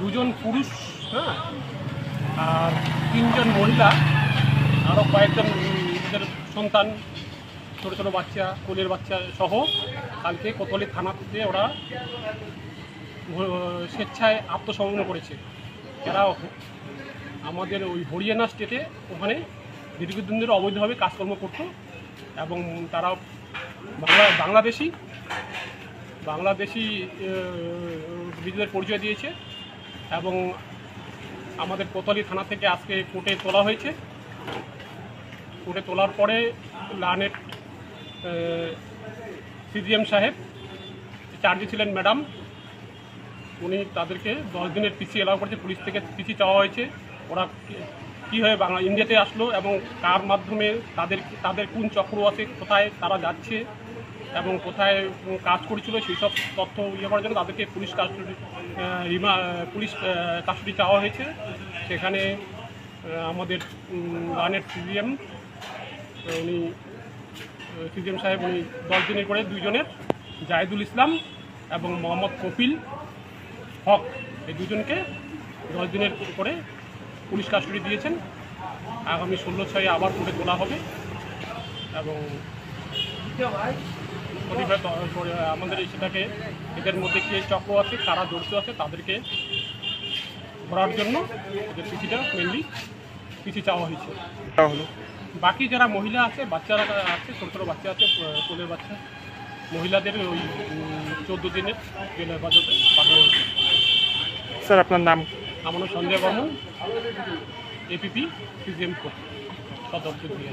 দুজন পুরুষ হ্যাঁ আর তিনজন মহিলা আরও কয়েকজন নিজের সন্তান, ছোটো ছোটো বাচ্চা, কোলের বাচ্চা সহ কালকে কোতোয়ালি থানাতে ওরা স্বেচ্ছায় আত্মসমর্পণ করেছে। এরা আমাদের ওই হরিয়ানা স্টেটে ওখানে দীর্ঘদিন ধরে অবৈধভাবে কাজকর্ম করতো এবং তারা বাংলা, বাংলাদেশি বাংলাদেশি বিদ্যুতের পরিচয় দিয়েছে। এবং আমাদের কোতোয়ালি থানা থেকে আজকে কোর্টে তোলা হয়েছে। কোর্টে তোলার পরে লানেট সিজিএম সাহেব, চার্জে ছিলেন ম্যাডাম, উনি তাদেরকে দশ দিনের পিসি এলাও করেছে, পুলিশ থেকে পিসি চাওয়া হয়েছে। ওরা কীভাবে বাংলা, ইন্ডিয়াতে আসলো এবং কার মাধ্যমে তাদের তাদের কোন চক্র আছে, কোথায় তারা যাচ্ছে এবং কোথায় কাজ করছিল সেই সব তথ্য ইয়ে করার জন্য তাদেরকে পুলিশ কাস্টডি রিমা পুলিশ কাস্টডি চাওয়া হয়েছে। সেখানে আমাদের গানের সিজিএম, উনি সিজিএম সাহেব উনি দশ দিনের করে দুইজনের, জাহিদুল ইসলাম এবং মোহাম্মদ কপিল হক, এই দুজনকে দশ দিনের করে পুলিশ কাস্টডি দিয়েছেন। আগামী ষোলো ছয়ে আবার কোর্টে তোলা হবে এবং করে আমাদের এই সেটাকে এদের মধ্যে কে চক্র আছে তারা জড়িত আছে তাদেরকে ধরার জন্য এদের পিসিটা মেনলি পিসি চাওয়া হয়েছে। বাকি যারা মহিলা আছে বাচ্চারা আছে ছোটো ছোটো বাচ্চা আছে কোলের বাচ্চা মহিলাদের ওই চোদ্দ দিনের জেল হেফাজতে পাঠানো হয়েছে। স্যার আপনার নাম? আমার সঞ্জয় বর্মন এপিপি সিজিএম সদর দিয়ে